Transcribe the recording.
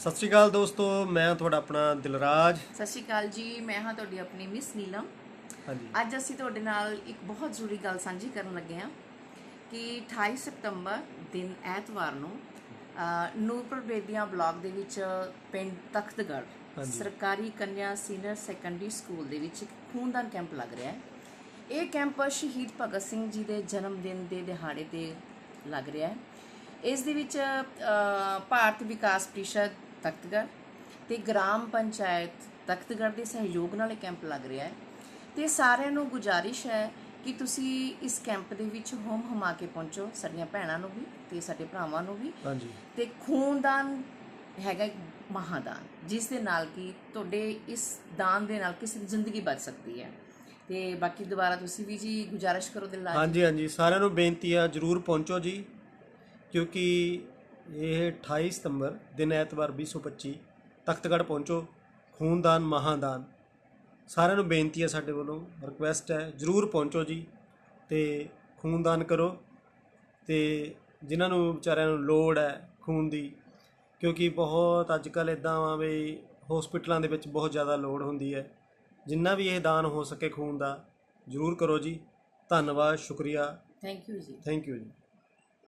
ਸਤਿ ਸ਼੍ਰੀ ਅਕਾਲ ਦੋਸਤੋ ਮੈਂ ਤੁਹਾਡਾ ਆਪਣਾ ਦਿਲਰਾਜ। ਸਤਿ ਸ਼੍ਰੀ ਅਕਾਲ ਜੀ ਮੈਂ ਹਾਂ ਤੁਹਾਡੀ ਆਪਣੀ ਮਿਸ ਨੀਲਮ। ਹਾਂਜੀ। ਅੱਜ ਅਸੀਂ ਤੁਹਾਡੇ ਨਾਲ ਇੱਕ ਬਹੁਤ ਜ਼ਰੂਰੀ ਗੱਲ ਸਾਂਝੀ ਕਰਨ ਲੱਗੇ ਹਾਂ ਕਿ 28 ਸਤੰਬਰ ਦਿਨ ਐਤਵਾਰ ਨੂੰ ਨੂਰਪੁਰ ਬੇਦੀਆਂ ਬਲਾਕ ਦੇ ਵਿੱਚ ਪਿੰਡ ਤਖਤਗੜ੍ਹ। ਸਰਕਾਰੀ ਕੰਨਿਆ ਸੀਨੀਅਰ ਸੈਕੰਡਰੀ ਸਕੂਲ ਦੇ ਵਿੱਚ ਇੱਕ ਖੂਨਦਾਨ ਕੈਂਪ ਲੱਗ ਰਿਹਾ ਹੈ। ਇਹ ਕੈਂਪ ਸ਼ਹੀਦ ਭਗਤ ਸਿੰਘ ਜੀ ਦੇ ਜਨਮ ਦਿਨ ਦੇ ਦਿਹਾੜੇ ਤੇ ਲੱਗ ਰਿਹਾ ਹੈ। ਇਸ ਦੇ ਵਿੱਚ ਭਾਰਤ ਵਿਕਾਸ ਪ੍ਰੀਸ਼ਦ ਤਖਤਗੜ੍ਹ ਤੇ ਗ੍ਰਾਮ ਪੰਚਾਇਤ ਤਖਤਗੜ੍ਹ ਦੇ ਸਹਿਯੋਗ ਨਾਲ ਇਹ ਕੈਂਪ ਲੱਗ ਰਿਹਾ ਹੈ। ਤੇ ਸਾਰਿਆਂ ਨੂੰ ਗੁਜਾਰਿਸ਼ ਹੈ ਕਿ ਤੁਸੀਂ ਇਸ ਕੈਂਪ ਦੇ ਵਿੱਚ ਹੋਮ ਹਮਾ ਕੇ ਪਹੁੰਚੋ ਸਾਡੀਆਂ ਭੈਣਾਂ ਨੂੰ ਵੀ ਤੇ ਸਾਡੇ ਭਰਾਵਾਂ ਨੂੰ ਵੀ। ਹਾਂਜੀ। ਤੇ ਖੂਨਦਾਨ ਹੈਗਾ ਇੱਕ ਮਹਾਦਾਨ ਜਿਸ ਦੇ ਨਾਲ ਕਿ ਤੁਹਾਡੇ ਇਸ ਦਾਨ ਦੇ ਨਾਲ ਕਿਸੇ ਦੀ ਜ਼ਿੰਦਗੀ ਬਚ ਸਕਦੀ ਹੈ। ਤੇ ਬਾਕੀ ਦੁਬਾਰਾ ਤੁਸੀਂ ਵੀ ਜੀ ਗੁਜਾਰਿਸ਼ ਕਰੋ ਦਿਲ ਨਾਲ ਹਾਂਜੀ ਹਾਂਜੀ। ਸਾਰਿਆਂ ਨੂੰ ਬੇਨਤੀ ਆ ਜਰੂਰ ਪਹੁੰਚੋ ਜੀ ਕਿਉਂਕਿ ਇਹ 28 ਸਤੰਬਰ ਦਿਨ ਐਤਵਾਰ 2025 ਤਖਤਗੜ੍ਹ ਪਹੁੰਚੋ। ਖੂਨਦਾਨ ਮਹਾਦਾਨ। ਸਾਰਿਆਂ ਨੂੰ ਬੇਨਤੀ ਹੈ ਸਾਡੇ ਵੱਲੋਂ ਰਿਕੁਐਸਟ ਹੈ ਜਰੂਰ ਪਹੁੰਚੋ ਜੀ ਤੇ ਖੂਨਦਾਨ ਕਰੋ ਤੇ ਜਿਨ੍ਹਾਂ ਨੂੰ ਵਿਚਾਰਿਆਂ ਨੂੰ ਲੋੜ ਹੈ ਖੂਨ ਦੀ ਕਿਉਂਕਿ ਬਹੁਤ ਅੱਜ ਕੱਲ੍ਹ ਇਦਾਂ ਆ ਵੀ ਹਸਪੀਟਲਾਂ ਦੇ ਵਿੱਚ ਬਹੁਤ ਜ਼ਿਆਦਾ ਲੋੜ ਹੁੰਦੀ ਹੈ। ਜਿੰਨਾ ਵੀ ਇਹ ਦਾਨ ਹੋ ਸਕੇ ਖੂਨ ਦਾ ਜਰੂਰ ਕਰੋ ਜੀ। ਧੰਨਵਾਦ ਸ਼ੁਕਰੀਆ। ਥੈਂਕ ਯੂ ਜੀ। ਥੈਂਕ ਯੂ ਜੀ।